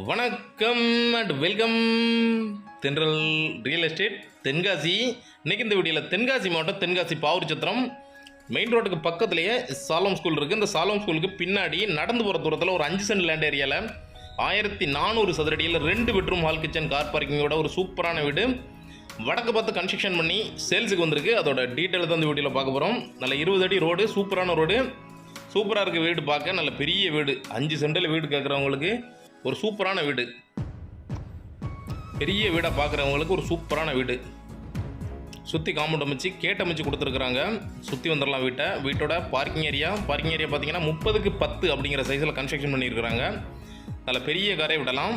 வணக்கம் and welcome Thendral real estate Tenkasi. இன்றைக்கி இந்த வீடியோவில் தென்காசி மாவட்டம் தென்காசி பாவூர் சத்திரம். மெயின் ரோட்டுக்கு பக்கத்துலேயே சாலம் ஸ்கூல் இருக்குது இந்த சாலம் ஸ்கூலுக்கு பின்னாடி நடந்து போகிற தூரத்தில் ஒரு அஞ்சு சென்ட் லேண்ட் ஏரியாவில் ஆயிரத்தி நானூறு சதுரடியில் ரெண்டு பெட்ரூம் ஹால் கிச்சன் கார் பார்க்கிங்கோட ஒரு சூப்பரான வீடு. வடக்கு பார்த்து கன்ஸ்ட்ரக்ஷன் பண்ணி சேல்ஸுக்கு வந்திருக்கு. அதோட டீட்டெயில் தான் இந்த வீடியோவில் பார்க்க போகிறோம் நல்ல இருபது அடி ரோடு சூப்பரான ரோடு சூப்பராக இருக்க வீடு பார்க்க. நல்ல பெரிய வீடு. அஞ்சு சென்டில் வீடு கேட்குறவங்களுக்கு ஒரு சூப்பரான வீடு. பெரிய வீடாக பார்க்குறவங்களுக்கு ஒரு சூப்பரான வீடு. சுற்றி காம்பவுண்ட் அமைச்சு கேட் அமைச்சு கொடுத்துருக்குறாங்க. சுற்றி வந்துடலாம் வீட்டை. வீட்டோட பார்க்கிங் ஏரியா பார்க்கிங் ஏரியா பார்த்தீங்கன்னா முப்பதுக்கு பத்து அப்படிங்கிற சைஸில் கன்ஸ்ட்ரக்ஷன் பண்ணியிருக்கிறாங்க. நல்ல பெரிய காரை விடலாம்.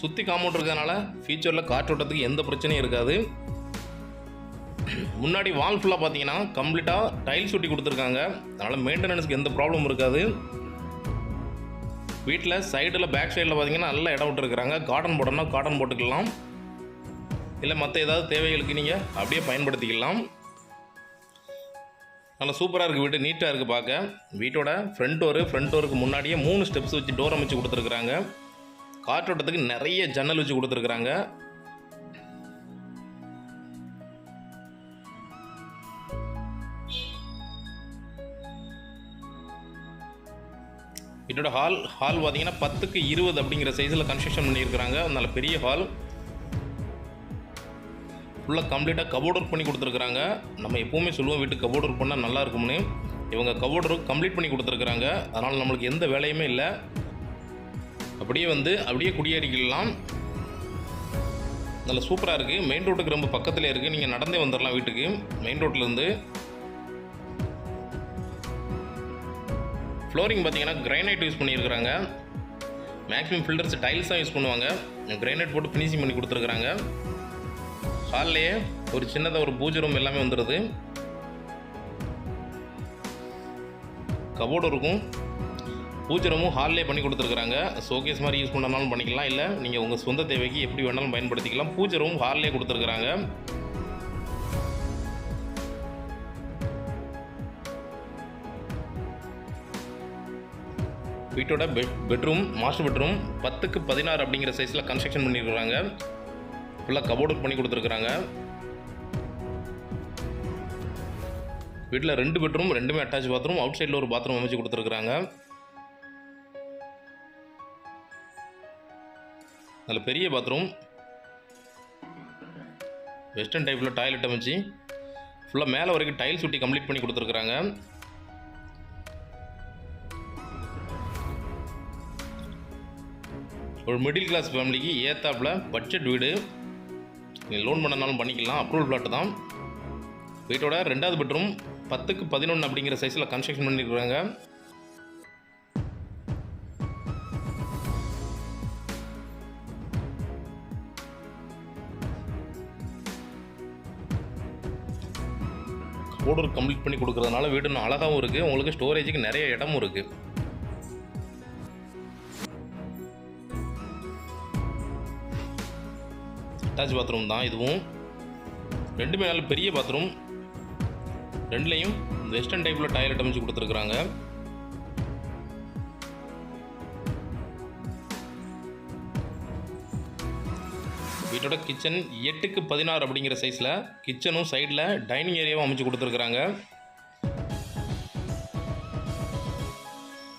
சுற்றி காம்பவுண்ட் இருக்கிறதுனால ஃபியூச்சரில் காற்றோட்டத்துக்கு எந்த பிரச்சனையும் இருக்காது. முன்னாடி வால் ஃபுல்லாக பார்த்தீங்கன்னா கம்ப்ளீட்டாக டைல்ஸ் ஒட்டி கொடுத்துருக்காங்க. அதனால் மெயின்டெனன்ஸுக்கு எந்த ப்ராப்ளமும் இருக்காது. வீட்டில் சைடில் பேக் சைடில் பார்த்தீங்கன்னா நல்ல இடம் விட்டுருக்குறாங்க. கார்டன் போடணும்னா கார்டன் போட்டுக்கலாம். இல்லை மற்ற ஏதாவது தேவைகளுக்கு நீங்கள் அப்படியே பயன்படுத்திக்கலாம். நல்லா சூப்பராக இருக்குது வீடு நீட்டாக இருக்குது பார்க்க வீட்டோட ஃப்ரண்ட் டோரு ஃப்ரண்ட் டோருக்கு முன்னாடியே மூணு ஸ்டெப்ஸ் வச்சு டோர் அமைச்சு கொடுத்துருக்குறாங்க. காற்றோட்டத்துக்கு நிறைய ஜன்னல் வச்சு கொடுத்துருக்குறாங்க. இதோட ஹால் ஹால் பார்த்தீங்கன்னா பத்துக்கு இருபது அப்படிங்கிற சைஸில் கன்ஸ்ட்ரக்ஷன் பண்ணியிருக்கிறாங்க. நல்ல பெரிய ஹால் ஃபுல்லாக கம்ப்ளீட்டாக கபோர்ட் ஒர்க் பண்ணி கொடுத்துருக்குறாங்க. நம்ம எப்போவுமே சொல்லுவோம் வீட்டுக்கு கபோர்ட் ஒர்க் பண்ணால் நல்லா இருக்கும்னு. இவங்க கபோர்ட் ஒர்க் கம்ப்ளீட் பண்ணி கொடுத்துருக்குறாங்க. அதனால் நம்மளுக்கு எந்த வேலையுமே இல்லை. அப்படியே வந்து அப்படியே குடியேறிக்கலாம் நல்ல சூப்பராக இருக்குது மெயின் ரோட்டுக்கு ரொம்ப பக்கத்துலேயே இருக்குது நீங்கள் நடந்தே வந்துடலாம் வீட்டுக்கு. மெயின் ரோட்லேருந்து ஃப்ளோரிங் பார்த்தீங்கன்னா கிரைனைட் யூஸ் பண்ணியிருக்கிறாங்க. மேக்ஸிமம் ஃபில்டர்ஸ் டைல்ஸ் தான் யூஸ் பண்ணுவாங்க. கிரைனைட் போட்டு ஃபினிஷிங் பண்ணி கொடுத்துருக்குறாங்க. ஹால்லையே ஒரு சின்னதாக ஒரு பூஜை ரூம் எல்லாமே வந்துடுது கபோர்டு இருக்கும். பூஜை ரூமும் ஹால்லே பண்ணி கொடுத்துருக்குறாங்க. ஷோகேஸ் மாதிரி யூஸ் பண்ணனாலும் பண்ணிக்கலாம். இல்லை நீங்கள் உங்கள் சொந்த தேவைக்கு எப்படி வேணாலும் பயன்படுத்திக்கலாம். பூஜை ரூம் ஹால்லே கொடுத்துருக்குறாங்க. வீட்டோட பெட் பெட்ரூம் மாஸ்டர் பெட்ரூம் பத்துக்கு பதினாறு அப்படிங்கிற சைஸில் கன்ஸ்ட்ரக்ஷன் பண்ணியிருக்கிறாங்க ஃபுல்லாக கபோர்டு பண்ணி கொடுத்துருக்குறாங்க. வீட்டில் ரெண்டு பெட்ரூம் ரெண்டுமே அட்டாச் பாத்ரூம் அவுட் சைடில் ஒரு பாத்ரூம் அமைச்சு கொடுத்துருக்குறாங்க. நல்ல பெரிய பாத்ரூம் வெஸ்டர்ன் டைப்பில் டாய்லெட் அமைச்சு ஃபுல்லாக மேலே வரைக்கும் டைல்ஸ் ஒட்டி கம்ப்ளீட் பண்ணி கொடுத்துருக்குறாங்க. ஒரு மிடில் கிளாஸ் ஃபேமிலிக்கு ஏத்தாப்பில் பட்ஜெட் வீடு. நீங்கள் லோன் பண்ணனாலும் பண்ணிக்கலாம். அப்ரூவல் பிளாட் தான். வீட்டோட ரெண்டாவது பெட்ரூம் பத்துக்கு பதினொன்று அப்படிங்கிற சைஸில் கன்ஸ்ட்ரக்ஷன் பண்ணியிருக்கிறாங்க ஓடர் கம்ப்ளீட் பண்ணி கொடுக்குறதுனால வீடு இன்னும் அழகாகவும் இருக்குது உங்களுக்கு ஸ்டோரேஜுக்கு நிறைய இடமும் இருக்குது அட்டாச் பாத்ரூம் தான் இதுவும். ரெண்டுமே நல்ல பெரிய பாத்ரூம் ரெண்டுலேயும் வெஸ்டர்ன் டைப்பில் டாய்லெட் அமைச்சு கொடுத்துருக்குறாங்க. வீட்டோட கிச்சன் எட்டுக்கு பதினாறு அப்படிங்கிற சைஸில் கிச்சனும் சைடில் டைனிங் ஏரியாவும் அமைச்சு கொடுத்துருக்குறாங்க.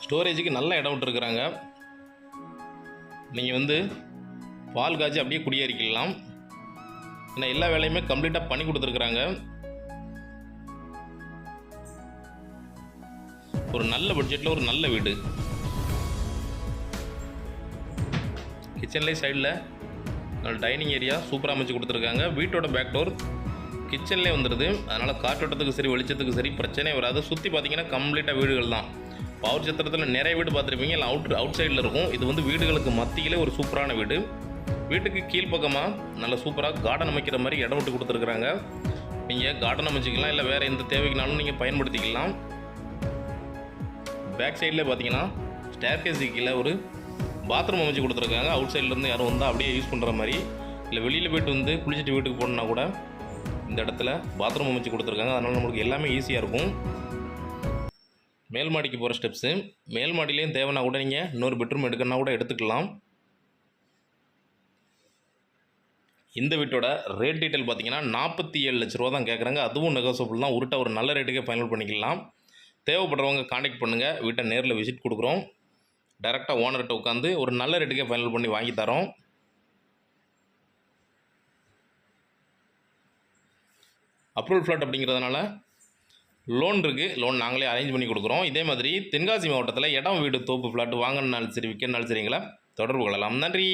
ஸ்டோரேஜுக்கு நல்ல இடம் விட்டுருக்குறாங்க. நீங்கள் வந்து பால் காய்ச்சி அப்படியே குடியேறிக்கலாம். ஏன்னா எல்லா வேலையுமே கம்ப்ளீட்டாக பண்ணி கொடுத்துருக்குறாங்க. ஒரு நல்ல பட்ஜெட்டில் ஒரு நல்ல வீடு. கிச்சன்லேயே சைடில் நல்ல டைனிங் ஏரியா சூப்பராக அமைச்சு கொடுத்துருக்காங்க. வீட்டோட பேக் டோர் கிச்சன்லேயே வந்துடுது அதனால் காற்றோட்டத்துக்கு சரி வெளிச்சத்துக்கு சரி பிரச்சனையே வராது. சுற்றி பார்த்தீங்கன்னா கம்ப்ளீட்டாக வீடுகள் தான். பவர் சத்திரத்தில் நிறைய வீடு பார்த்துருப்பீங்க. இல்லை அவுட் அவுட் சைடில் இருக்கும். இது வந்து வீடுகளுக்கு மத்தியிலே ஒரு சூப்பரான வீடு. வீட்டுக்கு கீழ்ப்பக்கமாக நல்ல சூப்பராக கார்டன் அமைக்கிற மாதிரி இடம் விட்டு கொடுத்துருக்குறாங்க. நீங்கள் கார்டன் அமைச்சிக்கலாம் இல்லை வேறு எந்த தேவைக்குனாலும் நீங்கள் பயன்படுத்திக்கலாம். பேக் சைடில் பார்த்தீங்கன்னா ஸ்டேர்கேஸுக்கு கீழே ஒரு பாத்ரூம் அமைச்சு கொடுத்துருக்காங்க. அவுட் சைட்லேருந்து யாரும் வந்தால் அப்படியே யூஸ் பண்ணுற மாதிரி. இல்லை வெளியில் போயிட்டு வந்து குளிச்சுட்டு வீட்டுக்கு போகணுன்னா கூட இந்த இடத்துல பாத்ரூம் அமைச்சு கொடுத்துருக்காங்க. அதனால் நம்மளுக்கு எல்லாமே ஈஸியாக இருக்கும். மேல் மாடிக்கு போகிற ஸ்டெப்ஸு மேல் மாடியிலையும் தேவைன்னா கூட நீங்கள் இன்னொரு பெட்ரூம் எடுக்கணும்னா கூட எடுத்துக்கலாம். இந்த வீட்டோட ரேட் டீட்டெயில் பார்த்தீங்கன்னா நாற்பத்தி ஏழு லட்ச ரூபா தான் கேட்குறாங்க அதுவும் நெகோசபிள் தான். உருட்ட ஒரு நல்ல ரேட்டுக்கே ஃபைனல் பண்ணிக்கலாம். தேவைப்படுறவங்க காண்டாக்ட் பண்ணுங்கள் வீட்டை நேரில் விசிட் கொடுக்குறோம். டைரெக்டாக ஓனர்கிட்ட உட்காந்து ஒரு நல்ல ரேட்டுக்கே ஃபைனல் பண்ணி வாங்கி தரோம். அப்ரூவல் ஃப்ளாட் அப்படிங்கிறதுனால லோன் இருக்குது லோன் நாங்களே அரேஞ்ச் பண்ணி கொடுக்குறோம். இதே மாதிரி தென்காசி மாவட்டத்தில் இடம் வீடு தோப்பு ஃப்ளாட் வாங்கினாலும் சரி விற்கனாலும் சரிங்களா தொடர்பு கொள்ளலாம். நன்றி.